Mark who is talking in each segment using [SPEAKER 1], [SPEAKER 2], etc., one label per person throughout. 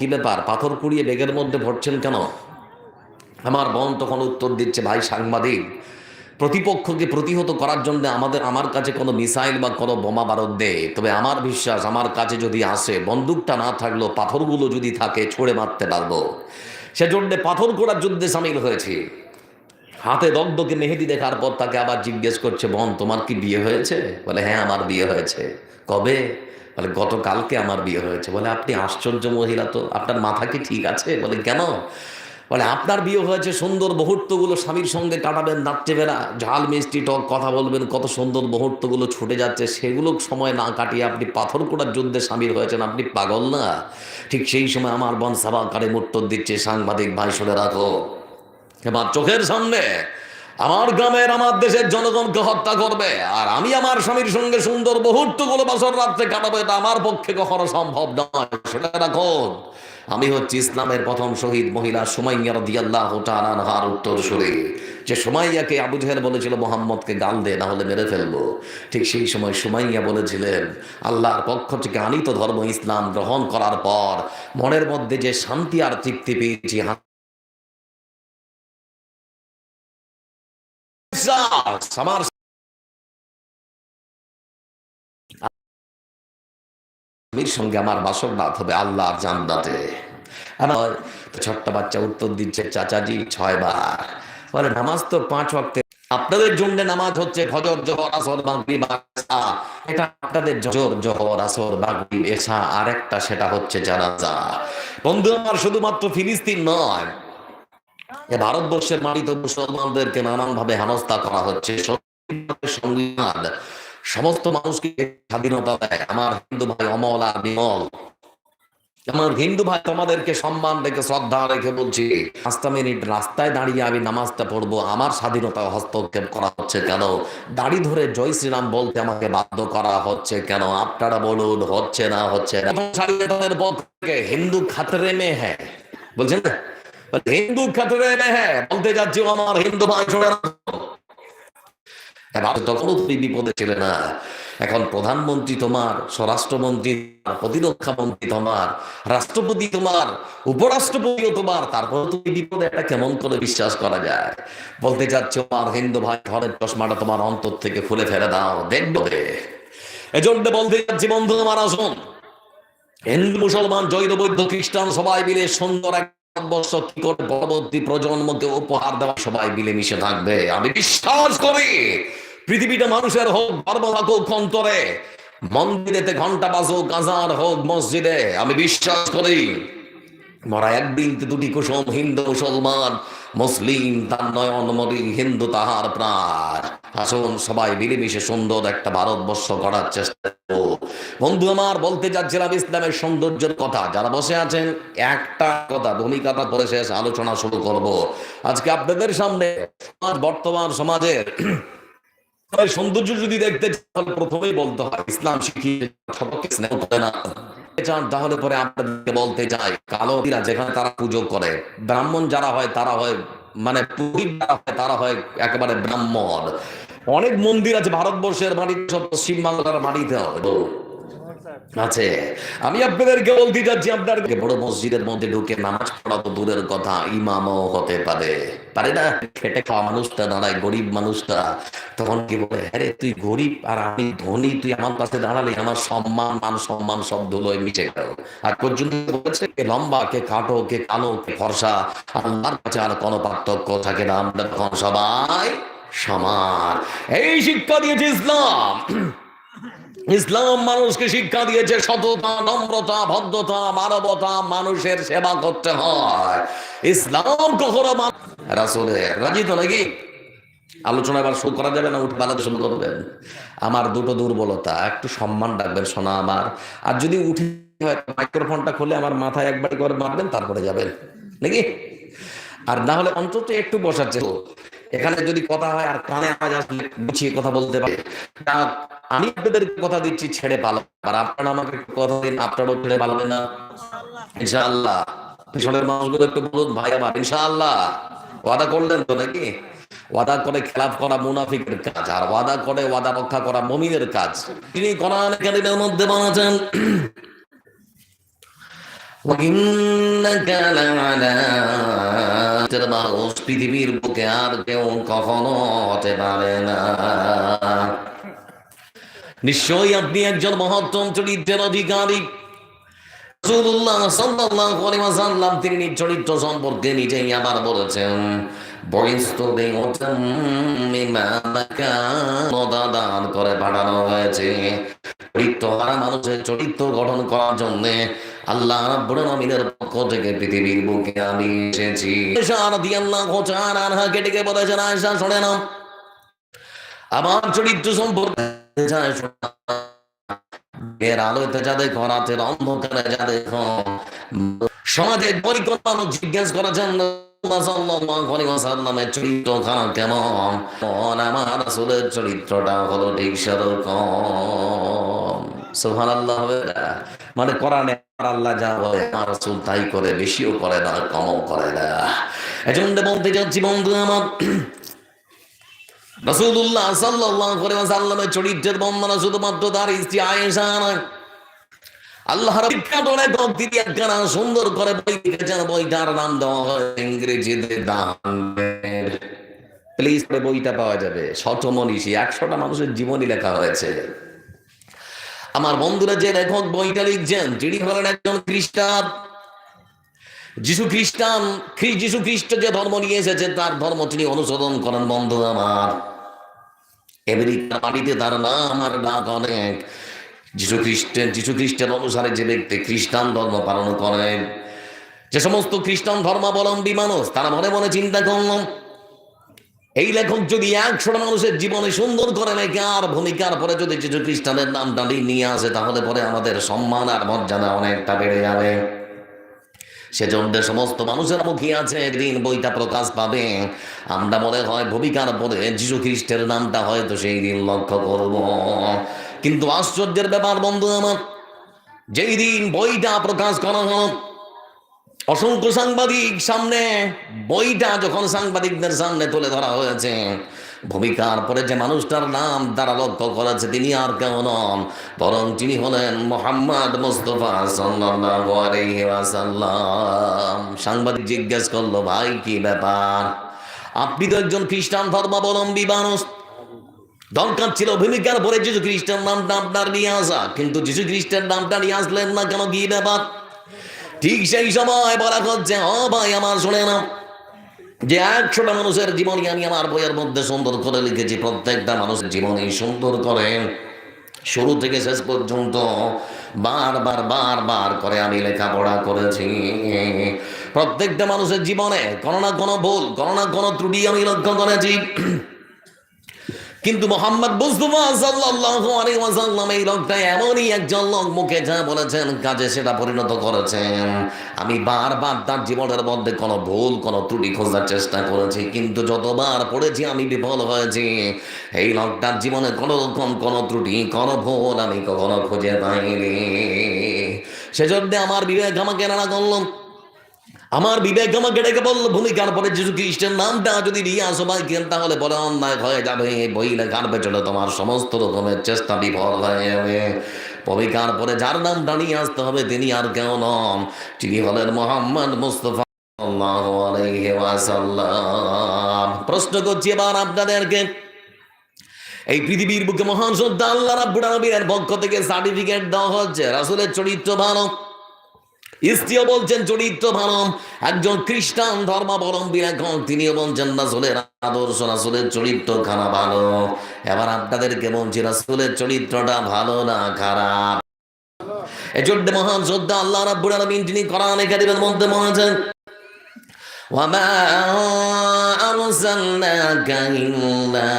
[SPEAKER 1] কি ব্যাপার? পাথর কুড়িয়ে বেগের মধ্যে ভরছেন কেন? আমার বোন তখন উত্তর দিচ্ছে, ভাই, সাংবাদিক, প্রতিপক্ষকে প্রতিহত করার জন্য আমাদের, আমার কাছে কোনো মিসাইল বা কোনো বোমা বারদ দেয় তবে আমার বিশ্বাস, আমার কাছে যদি আসে, বন্দুকটা না থাকলেও পাথরগুলো যদি থাকে, ছুঁড়ে মারতে পারব। সেজন্য পাথর করার যুদ্ধে সামিল হয়েছি। হাতে দগ্ধকে মেহেদি দেখার পর তাকে আবার জিজ্ঞেস করছে, বোন, তোমার কি বিয়ে হয়েছে? বলে হ্যাঁ আমার বিয়ে হয়েছে। কবে? বলে গতকালকে আমার বিয়ে হয়েছে। বলে, আপনি আশ্চর্য মহিলা তো, আপনার মাথা কি ঠিক আছে? বলে, কেন? বলে, আপনার বিয়ে হয়েছে সুন্দর মুহূর্তগুলো স্বামীর সঙ্গে কাটাবেন নাচতে বেড়া ঝাল, মিষ্টি, টক, কথা বলবেন, কত সুন্দর মুহূর্তগুলো ছুটে যাচ্ছে। সেগুলো সময় না কাটিয়ে আপনি পাথর কোটার যুদ্ধে স্বামীর হয়েছেন, আপনি পাগল না? ঠিক সেই সময় আমার বন সাবা কারে উত্তর দিচ্ছে সাংবাদিক ভাই, শুনে রাখো, এবার চোখের সামনে আমার গ্রামের, আমার দেশের জনগণকে হত্যা করবে। আর আমি আমার স্বামীর সঙ্গে সুন্দর মুহূর্তগুলো বছর রাত্রে কাটাবো, এটা আমার পক্ষে কখনো সম্ভব নয়। সেটা রাখুন, আমি হচ্ছি ইসলামের প্রথম শহীদ মহিলা সুমাইয়া রদিয়াল্লাহ তাআলার উত্তর সুরে। যে সুমাইয়াকে আবু বলেছিল, মোহাম্মদকে গাল দে, না হলে মেরে ফেলব। ঠিক সেই সময় সুমাইয়া বলেছিলেন, আল্লাহর পক্ষ থেকে আনিত ধর্ম ইসলাম গ্রহণ করার পর মনের মধ্যে যে শান্তি আর তৃপ্তি পেয়েছি সঙ্গে আমার হবে আল্লাহর আমার ছোট্ট বাচ্চা উত্তর দিচ্ছে, চাচাজি বলে, নামাজ তো পাঁচ ওয়াক্তে আপনাদের জন্য নামাজ হচ্ছে ফজর, জোহর, আসর এটা আপনাদের জোহর আসর, মাগরিব এশা আর একটা সেটা হচ্ছে জানাজা। বন্ধু আমার শুধুমাত্র ফিলিস্তিন নয় ভারতবর্ষের মাটিতে মুসলমানদেরকে নানান ভাবে হেনস্থা করা হচ্ছে। সংবিধান সমস্ত মানুষকে স্বাধীনতা দেয়। আমার হিন্দু ভাই অমল আর বিমল। আমার হিন্দু ভাই তোমাদেরকে সম্মান রেখে, শ্রদ্ধা রেখে বলছি, পাঁচটা মিনিট রাস্তায় দাঁড়িয়ে আমি নামাজটা পড়ব। আমার স্বাধীনতা হস্তক্ষেপ করা হচ্ছে কেন? দাড়ি ধরে জয় শ্রীরাম বলতে আমাকে বাধ্য করা হচ্ছে কেন? আপনারা বলুন, হচ্ছে না হচ্ছে না। হিন্দু খাতরে মে হ্যাঁ। বলছেন না? হিন্দু মে হ্যাঁ বলতে যাচ্ছি আমার হিন্দু ভাই রাখো। তখনও তুমি বিপদে ছিলে না এখন প্রধানমন্ত্রী তোমার স্বরাষ্ট্রমন্ত্রী তোমার, প্রতিরক্ষা মন্ত্রী তোমার রাষ্ট্রপতি তোমার উপরাষ্ট্রপতিও তোমার তারপর তুমি বিপদে এটা কেমন করে বিশ্বাস করা যায় বলতে চাচ্ছ আমার হিন্দু ভাই ঘরের চশমাটা তোমার অন্তর থেকে খুলে ফেলে দাও দেখব এজন্য বলতে যাচ্ছি বন্ধু আমার আসুন হিন্দু মুসলমান জৈন বৌদ্ধ খ্রিস্টান সবাই মিলে সুন্দর এক ভারতবর্ষ কি করে পরবর্তী প্রজন্মকে উপহার দেওয়া সবাই মিলেমিশে থাকবে। আমি বিশ্বাস করি, পৃথিবীটা মানুষের হোক ধর্ম থাকুক অন্তরে। মন্দিরেতে ঘণ্টা বাজুক আজার হোক, মসজিদে। আমি বিশ্বাস করি, মরা একদিন দুটি কুসুম, হিন্দু, মুসলমান মুসলিম তার নয়ন মরি হিন্দু তাহার প্রাণ। আসুন সবাই মিলেমিশে সুন্দর একটা ভারতবর্ষ করার চেষ্টা বন্ধু আমার, বলতে যাচ্ছিলাম ইসলামের সৌন্দর্যের কথা। যারা বসে আছেন, একটা কথা, ভূমিকাটা করে শেষ, আলোচনা শুরু করব। আজকে আপনাদের সামনে বর্তমান সমাজের সৌন্দর্য যদি দেখতে প্রথমেই বলতে হয়, ইসলাম শিখিয়ে সবকে স্নেহ করে না। চান তাহলে পরে আপনাদেরকে বলতে চাই কালোরা যেখানে তারা পুজো করে, ব্রাহ্মণ যারা হয়, তারা হয় মানে হয়, তারা হয় একেবারে ব্রাহ্মণ। অনেক মন্দির আছে ভারতবর্ষের মাটিতে, সব পশ্চিমবাংলার মাটিতে হয় আছে। আমি আপনাদেরকে বলতে যাচ্ছি, আপনাদেরকে বড় মসজিদের মধ্যে ঢুকে নামাজ পড়া তো দূরের কথা, ইমামও হতে পারে। পারে না? খেটে খাওয়া মানুষটা, দাঁড়ায় গরিব মানুষটা। তখন কি বলে হ্যাঁ তুই গরিব আর আমি ধনী, তুই আমার পাশে দাঁড়ালে, আমার সম্মান, মান সম্মান সব ধুলোয় মিশে গেল। আর পর্যন্ত বলেছে, কে লম্বা, কে কাটো কে কালো, কে ফর্সা, আল্লাহর কাছে আর কোনো পার্থক্য থাকে না। আমরা তখন সবাই সমান। এই শিক্ষা দিয়েছে ইসলাম। ইসলাম মানুষকে শিক্ষা দিয়েছে সততা, নম্রতা, ভদ্রতা, মানবতা, মানুষের সেবা করতে হয়। ইসলাম কখনো রাসুলে রাজি তো নাকি? আলোচনা শুরু করা যাবে না, উঠে শুরু করবেন। আমার দুটো দুর্বলতা, একটু সম্মান রাখবেন শোনা আমার। আর যদি উঠে মাইক্রোফোনটা খুলে আমার মাথায় একবার করে মারবেন, তারপরে যাবেন। নাকি? আর না হলে অন্তত একটু বসার চেষ্টা। এখানে যদি কথা হয় আর কানে আওয়াজ আসলে গুছিয়ে কথা বলতে পারে। আমি আপনাদের কথা দিচ্ছি ছেড়ে পালো আর আপনারা আমাকে কথা দিন, আপনারাও ছেড়ে পালবেন না। ইনশাআল্লাহ। পিছনের মানুষগুলো একটু বলুন, ভাই আমার, ইনশাআল্লাহ। ওয়াদা করলেন তো নাকি? ওয়াদা করে খেলাফ করা মুনাফিকের কাজ, আর ওয়াদা করে ওয়াদা রক্ষা করা মমিনের কাজ। তিনি কোরআন কারিমের মধ্যে বানাচ্ছেন। পৃথিবীর বুকে আর কেউ কখনো হতে পারে না। নিশ্চয়ই আপনি একজন মহত্তম চরিত্রের অধিকারী। তিনি চরিত্র সম্পর্কে নিজেই আবার বলেছেন দান করে পাঠানো হয়েছে। চরিত্র মানুষের চরিত্র গঠন করার জন্য আল্লাহ রাব্বুল পক্ষ থেকে পৃথিবীর বুকে আমি এসেছি। আয়েশা রাদিয়াল্লাহু তাআলা ডেকে বলেছেন, আয়েশা, শুনে নাও। আমার চরিত্র সম্পর্কে এর আলোতে অন্ধকারে যা দেখো সমাজের পরিকল্পনা জিজ্ঞেস খান কেমন? আমার চরিত্রটা হলো ঠিক মানে কোরআনে আল্লাহ যা বলে, আমার রাসূল তাই করে, বেশিও করে না কমও করে না। এজন্য বলতে চাচ্ছি বন্ধু আমার, রাসূলুল্লাহ সাল্লাল্লাহু আলাইহি ওয়াসাল্লামের চরিত্রের বর্ণনা শুধুমাত্র তার স্ত্রী আয়েশা আল্লাহ সুন্দর করে বই লিখেছেন, বইটার নাম দেওয়া হয় ইংরেজিতে দান প্লিজ বইটা পাওয়া যাবে। শত মনীষী একশোটা মানুষের জীবনী লেখা হয়েছে। আমার বন্ধুরা যে লেখক বইটা লিখছেন তিনি হলেন একজন খ্রিস্টান। যিশু খ্রিস্টান, খ্রি- যিশু খ্রিস্ট যে ধর্ম নিয়ে এসেছে, তার ধর্ম তিনি অনুসরণ করেন বন্ধু আমার। আমেরিকার মাটিতে তার নাম আর ডাক অনেক। যিশু খ্রিস্টের যিশু খ্রিস্টের অনুসারে যে ব্যক্তি খ্রিস্টান ধর্ম পালন করেন, যে সমস্ত খ্রিস্টান ধর্মাবলম্বী মানুষ, তারা মনে মনে চিন্তা করলাম এই লেখক যদি একশোটা মানুষের জীবনে সুন্দর করে লেখে আর ভূমিকার পরে যদি যিশু খ্রিস্টানের নামটা নিয়ে আসে, তাহলে পরে আমাদের সম্মান আর মর্যাদা অনেকটা বেড়ে যাবে। সেজন্য সমস্ত মানুষের মুখে আছে, একদিন বইটা প্রকাশ পাবে। আমরা মনে হয় ভূমিকার পরে যিশু খ্রিস্টের নামটা হয়তো সেই দিন লক্ষ্য করব। কিন্তু আশ্চর্যের ব্যাপার বন্ধু আমার, যেই দিন বইটা প্রকাশ করা হলো অসংখ্য সাংবাদিক সামনে, বইটা যখন সাংবাদিকদের সামনে তুলে ধরা হয়েছে, ভূমিকার পরে যে মানুষটার নাম তারা লক্ষ্য করেছে, তিনি আর কেউ নন, বরং তিনি হলেন মোহাম্মদ মুস্তফা আলাইহি সাংবাদিক জিজ্ঞেস করল, ভাই, কি ব্যাপার? আপনি তো একজন খ্রিস্টান ধর্মাবলম্বী মানুষ। দরকার ছিল ভূমিকার পরে যিশু খ্রিস্টান নামটা আপনার নিয়ে আসা, কিন্তু যিশু খ্রিস্টের নামটা নিয়ে আসলেন না কেন? কি ব্যাপার? ঠিক সেই সময় বলা হচ্ছে, ও ভাই, আমার শুনে না যে একশোটা মানুষের জীবনী আমি আমার বইয়ের মধ্যে সুন্দর করে লিখেছি, প্রত্যেকটা মানুষের জীবনী সুন্দর করে। শুরু থেকে শেষ পর্যন্ত বারবার বারবার করে আমি লেখাপড়া করেছি। প্রত্যেকটা মানুষের জীবনে কোনো না কোনো ভুল, কোনো না কোনো ত্রুটি আমি লক্ষ্য করেছি। কিন্তু মোহাম্মদ মুস্তফা এই লোকটা এমনই একজন লোক মুখে যা বলেছেন, কাজে সেটা পরিণত করেছেন। আমি বারবার তার জীবনের মধ্যে কোনো ভুল, কোনো ত্রুটি খোঁজার চেষ্টা করেছি, কিন্তু যতবার পড়েছি আমি বিফল হয়েছি। এই লোকটার জীবনে কোনো রকম কোনো ত্রুটি, কোনো ভুল আমি কখনো খুঁজে পাইনি। সেজন্য আমার বিবেক আমাকে নানা করলাম আমার বিবেক আমাকে ডেকে বলল ভূমিকার পরে যিশু খ্রিস্টের নামটা যদি আসো ভাই কেন তাহলে পরে অন্যায় হয়ে যাবে। এই বই লেখার পেছনে তোমার সমস্ত রকমের চেষ্টা বিফল হয়ে যাবে। ভূমিকার পরে যার নামটা নিয়ে আসতে হবে, তিনি আর কেউ নন। তিনি হলেন মোহাম্মদ মুস্তফা প্রশ্ন করছি এবার আপনাদেরকে, এই পৃথিবীর বুকে মহান শ্রদ্ধা আল্লাহ রাব্বুল আলামিনের পক্ষ থেকে সার্টিফিকেট দেওয়া হচ্ছে, রাসূলের চরিত্র ভালো। স্ত্রীও বলছেন চরিত্র ভালো একজন খ্রিস্টান ধর্মাবলম্বী এখন তিনিও বলছেন রাসুলের আদর্শ রাসুলের চরিত্র খানা ভালো এবার আপনাদেরকে বলছি রাসুলের চরিত্রটা ভালো না খারাপ এজন্য মহান শ্রদ্ধা আল্লাহ রাব্বুল আলামিন তিনি কোরআন কারীমের মধ্যে বলেছেন وما أرسلناك إلا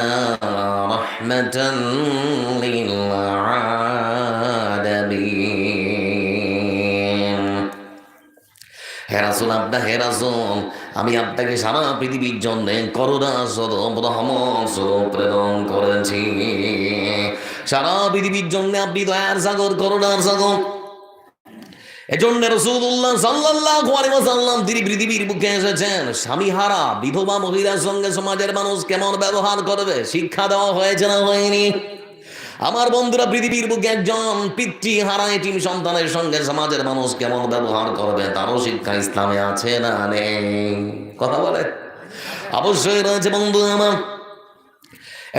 [SPEAKER 1] رحمة للعالمين হেরাসুল আপনার হেরাসুল আমি আপনাকে সারা পৃথিবীর জন্য করুণা স্বরূপ প্রেরণ করেছি। সারা পৃথিবীর জন্য আপনি দয়ার সাগর, করুণার সাগর। এজন্য রসুল্লাহ তিনি পৃথিবীর বুকে এসেছেন। স্বামী হারা বিধবা মহিলার সঙ্গে সমাজের মানুষ কেমন ব্যবহার করবে? শিক্ষা দেওয়া হয়েছে না হয়নি? আমার বন্ধুরা পৃথিবীর বুকে একজন পিতৃ হারা টিম সন্তানের সঙ্গে সমাজের মানুষ কেমন ব্যবহার করবে, তারও শিক্ষা ইসলামে আছে না নেই? কথা বলে? অবশ্যই রয়েছে বন্ধু আমার।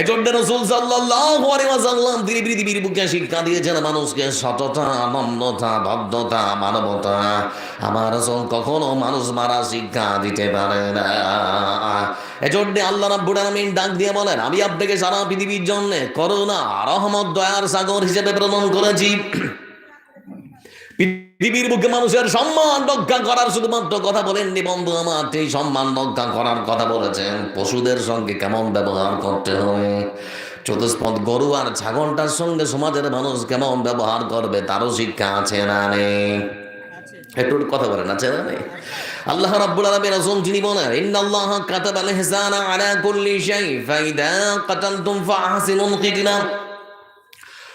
[SPEAKER 1] এজন্য রসুল সাল্লাল্লাহু তিনি পৃথিবীর বুকে শিক্ষা দিয়েছেন, মানুষকে সততা, নম্রতা, ভদ্রতা, মানবতা। আমার কখনো মানুষ মারা শিক্ষা দিতে পারে না। এজন্য আল্লাহ রাব্বুল আলামিন ডাক দিয়ে বলেন, আমি আপনাকে সারা পৃথিবীর জন্য করুণা, রহমত, দয়ার সাগর হিসেবে প্রেরণ করেছি। পৃথিবীর বুকে মানুষের সম্মান রক্ষা করার শুধুমাত্র কথা বলেননি বন্ধু আমার সেই সম্মান রক্ষা করার কথা বলেছেন। পশুদের সঙ্গে কেমন ব্যবহার করতে হবে? চতুষ্পদ গরু আর ছাগলটার সঙ্গে সমাজের মানুষ কেমন ব্যবহার করবে তারও শিক্ষা আছে না নেই? একটু কথা বলেন আছে না নেই? আল্লাহ রাব্বুল আলামিন রাসূল যিনি বলেন ইন্নাল্লাহ কাতাবাল ইহসানা আলা কুল্লি শাই ফাইদা কাতালতুম ফাহসিনুল ওয়াইদা দাবাতুম ফাহসিনুদ দিবহা রাসূলুল্লাহ সাল্লাল্লাহু আলাইহি ওয়াসাল্লাম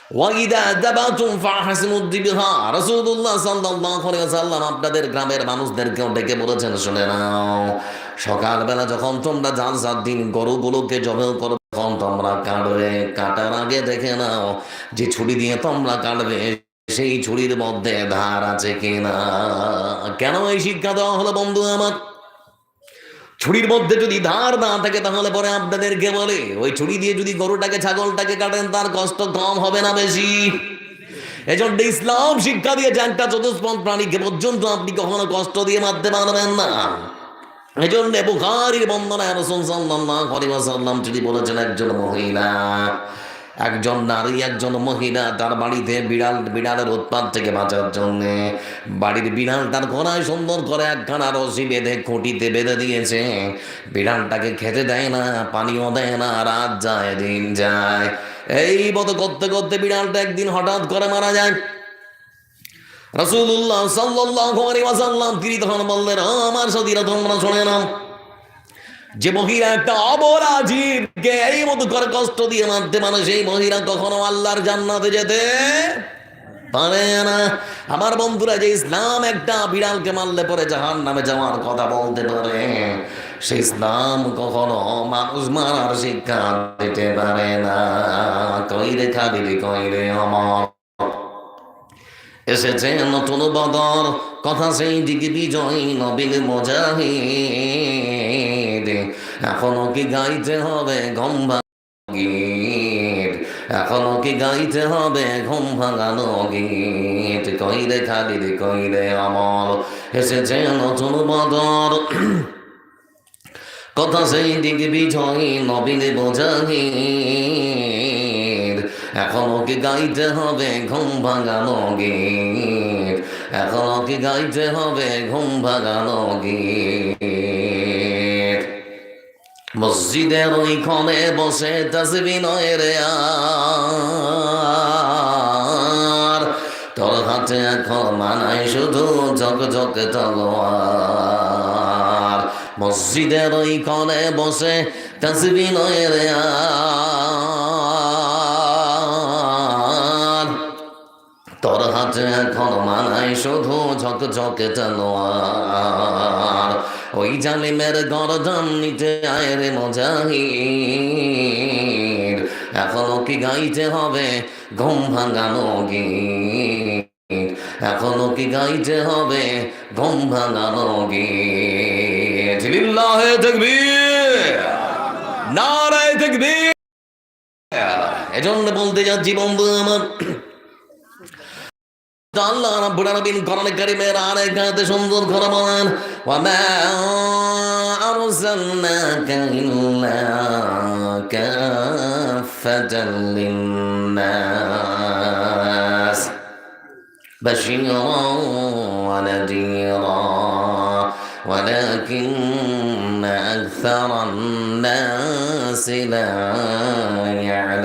[SPEAKER 1] আপনাদের গ্রামের মানুষদেরকেও ডেকে বলেছেন, শুনে নাও, সকালবেলা যখন তোমরা জাল সাত দিন গরুগুলোকে জবেও করো তখন তোমরা কাটবে কাটার আগে দেখে নাও যে ছুরি দিয়ে তোমরা কাটবে সেই ছুরির মধ্যে ধার আছে কিনা? কেন এই শিক্ষা দেওয়া হলো বন্ধু আমার? ছুরির মধ্যে যদি ধার না থাকে তাহলে পরে আপনাদেরকে বলে, ওই ছুরি দিয়ে যদি গরুটাকে, ছাগলটাকে কাটেন, তার কষ্ট কম হবে না বেশি। এজন্য ইসলাম শিক্ষা দিয়ে একটা চতুষ্পদ প্রাণীকে পর্যন্ত আপনি কখনো কষ্ট দিয়ে মারতে পারবেন না। এজন্য জন্য বুখারির রসুন রসুল না হরিমা সাল্লাম যদি বলেছেন, একজন মহিলা একজন নারী, একজন মহিলা, তার বাড়িতে বিড়াল, বিড়ালের উৎপাত থেকে বাঁচার জন্য বাড়ির বিড়ালটার গলায় সুন্দর করে একখানা রশি বেঁধে খুঁটিতে বেঁধে দিয়েছে। বিড়ালটাকে খেতে দেয় না, পানিও দেয় না, রাত যায়, দিন যায়। এই মতো করতে করতে বিড়ালটা একদিন হঠাৎ করে মারা যায়। রসুল্লাহ ওয়াসাল্লাম তিনি তখন বললেন, "ও আমার সতীরা তোমরা শোনে নাও। যে মহিলা একটা অবলা জীবকে এই মতো করে কষ্ট দিয়ে মারতে পারে সেই মহিলা কখনো আল্লাহর জান্নাতে যেতে পারে না। আমার বন্ধুরা, যে ইসলাম একটা বিড়ালকে মারলে পরে জাহান নামে যাওয়ার কথা বলতে পারে, সে ইসলাম কখনো মানুষ মারার শিক্ষা দিতে পারে না। কই রেখা দিলি কই রে আমার এসেছে নতুন বদর, কথা সেই দিকে বিজয়ী নবীন মজাহিদ। এখনও কি গাইতে হবে ঘুম গীত এখনও কি গাইতে হবে ঘুম ভাঙানো গীত? কই রে খালি রে কই রে আমল, এসেছে নতুন বদর। কথা সেই দিকে বিজয়ী, নবীন বোঝাহিদ এখনও কি গাইতে হবে ঘুম ভাঙানো গীত? এখনও কি গাইতে হবে ঘুম ভাঙানো গীত? মসজিদের ওইখানে বসে তাসবি আর। তোর হাতে এখন মানায় শুধু ঝক ঝক তলোয়ার। মসজিদের ওইখানে বসে তাসবি নয় রে আর। তোর হাতে এখন মানায়, শুধু ঝক ঝকে তলোয়ার ওই জালিমের গরদান নিতে আয় রে মজাহির এখনও কি গাইতে হবে ঘুম ভাঙানো গীত? এখনও কি গাইতে হবে ঘুম ভাঙানো গীত? লিল্লাহে তাকবীর, নারায়ে তাকবীর। এজন্য বলতে যাচ্ছি বন্ধু আমার আল্লাহ রাব্বুল আলামিন কোরআনে কারীমের আরেক আয়াতে সুন্দর করে বলেন ওয়া মা আরসালনাকা ইল্লা কাফাতান লিন-নাস বাশীরা ওয়া নাযীরা ولكن أكثر الناس لا يعلمون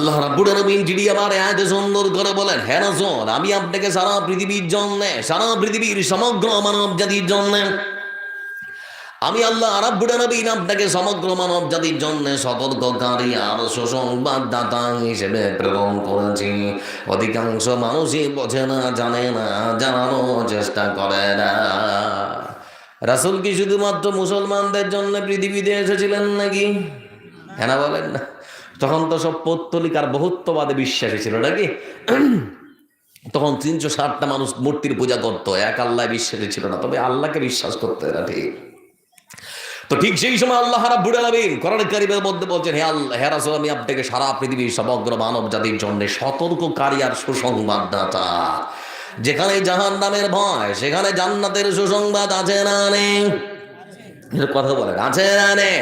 [SPEAKER 1] আল্লাহ রাব্বুল আলামিন যিনি আমার আয়াতে সুন্দর করে বলেন হ্যাঁ রাসূল, আমি আপনাকে সারা পৃথিবীর জন্য, সারা পৃথিবীর সমগ্র মানব জাতির জন্য, আমি আল্লাহ রাব্বুল আলামিন আপনাকে সমগ্র মানব জাতির জন্য সতর্ককারী আর সুসংবাদদাতা হিসেবে প্রেরণ করেছি। অধিকাংশ মানুষই বোঝে না, জানে না, জানানোর চেষ্টা করে না। রাসূল কি শুধুমাত্র মুসলমানদের জন্য পৃথিবীতে এসেছিলেন নাকি? হ্যাঁ বলেন না। তখন তো সব পৌত্তলিক আর বহুত্ববাদে বিশ্বাসী ছিল, নাকি? তখন তিনশো ষাটটা মানুষ মূর্তির পূজা করতো, এক আল্লাহ বিশ্বাসী ছিল না, তবে আল্লাহকে বিশ্বাস করতে এরা, ঠিক? তো ঠিক সেই সময় আল্লাহ রাব্বুল আলামিন কোরআন কারীমের মধ্যে বলছেন, হে আল্লাহ, হে রাসূল, আমি আপনাকে সারা পৃথিবীর সমগ্র মানব জাতির জন্য সতর্ককারী আর সুসংবাদদাতা। যেখানে জাহান্নামের ভয়, সেখানে জান্নাতের সুসংবাদ আছে না নেই? কথা বলেন, আছে না নেই?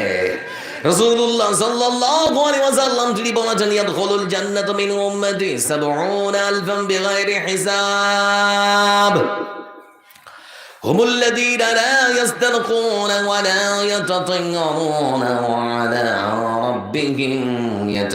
[SPEAKER 1] রাসূলুল্লাহ সাল্লাল্লাহু আলাইহি ওয়াসাল্লাম তিনি বলেছেন ইয়াদখুলুল জান্নাতু মিন উম্মতি 70 আলফান বিগাইরি হিসাব هم الذين لا يسترقون ولا يتطيرون وعلى ربهم يتوكلون